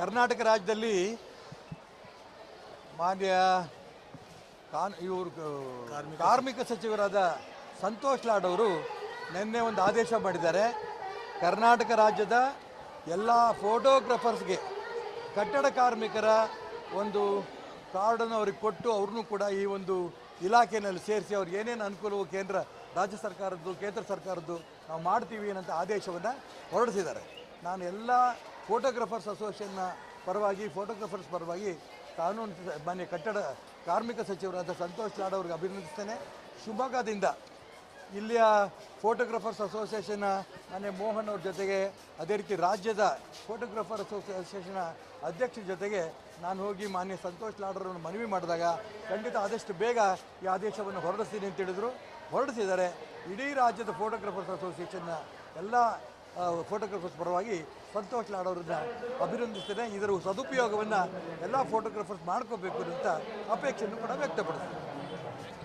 ಕರ್ನಾಟಕ ರಾಜ್ಯದಲ್ಲಿ ಮಾನ್ಯ ಕಾನ್ ಇವರು ಕಾರ್ಮಿಕ ಸಚಿವರಾದ ಸಂತೋಷ್ ಲಾಡ್ ಅವರು ನಿನ್ನೆ ಒಂದು ಆದೇಶ ಮಾಡಿದ್ದಾರೆ. ಕರ್ನಾಟಕ ರಾಜ್ಯದ ಎಲ್ಲ ಫೋಟೋಗ್ರಫರ್ಸ್ಗೆ ಕಟ್ಟಡ ಕಾರ್ಮಿಕರ ಒಂದು ಕಾರ್ಡನ್ನು ಅವ್ರಿಗೆ ಕೊಟ್ಟು ಅವ್ರನ್ನೂ ಕೂಡ ಈ ಒಂದು ಇಲಾಖೆಯಲ್ಲಿ ಸೇರಿಸಿ ಅವ್ರಿಗೆ ಏನೇನು ಅನುಕೂಲವು ಕೇಂದ್ರ ರಾಜ್ಯ ಸರ್ಕಾರದ್ದು ಕೇಂದ್ರ ಸರ್ಕಾರದ್ದು ನಾವು ಮಾಡ್ತೀವಿ ಅನ್ನೋಂಥ ಆದೇಶವನ್ನು ಹೊರಡಿಸಿದ್ದಾರೆ. ನಾನು ಎಲ್ಲ ಫೋಟೋಗ್ರಫರ್ಸ್ ಅಸೋಸಿಯೇಷನ್ನ ಪರವಾಗಿ ಫೋಟೋಗ್ರಫರ್ಸ್ ಪರವಾಗಿ ಕಾನೂನು ಮಾನ್ಯ ಕಟ್ಟಡ ಕಾರ್ಮಿಕ ಸಚಿವರಾದ ಸಂತೋಷ್ ಲಾಡ್ ಅವ್ರಿಗೆ ಅಭಿನಂದಿಸ್ತೇನೆ. ಶಿವಮೊಗ್ಗದಿಂದ ಇಲ್ಲಿಯ ಫೋಟೋಗ್ರಫರ್ಸ್ ಅಸೋಸಿಯೇಷನ್ನ ಮಾನ್ಯ ಮೋಹನ್ ಅವ್ರ ಜೊತೆಗೆ, ಅದೇ ರೀತಿ ರಾಜ್ಯದ ಫೋಟೋಗ್ರಫರ್ ಅಸೋಸಿಯೇಷನ್ನ ಅಧ್ಯಕ್ಷರ ಜೊತೆಗೆ ನಾನು ಹೋಗಿ ಮಾನ್ಯ ಸಂತೋಷ್ ಲಾಡ್ರವ್ರನ್ನು ಮನವಿ ಮಾಡಿದಾಗ ಖಂಡಿತ ಆದಷ್ಟು ಬೇಗ ಈ ಆದೇಶವನ್ನು ಹೊರಡಿಸ್ತೀನಿ ಅಂತ ಹೇಳಿದರು. ಹೊರಡಿಸಿದ್ದಾರೆ ಇಡೀ ರಾಜ್ಯದ ಫೋಟೋಗ್ರಫರ್ಸ್ ಅಸೋಸಿಯೇಷನ್ನ ಎಲ್ಲ ಫೋಟೋಗ್ರಫರ್ಸ್ ಪರವಾಗಿ ಸಂತೋಷ್ ಲಾಡ್ ಅವರನ್ನ ಅಭಿನಂದಿಸ್ತೇನೆ. ಇದರ ಸದುಪಯೋಗವನ್ನು ಎಲ್ಲ ಫೋಟೋಗ್ರಫರ್ಸ್ ಮಾಡ್ಕೋಬೇಕು ಅಂತ ಅಪೇಕ್ಷೆಯನ್ನು ಕೂಡ ವ್ಯಕ್ತಪಡಿಸ್ತೀನಿ.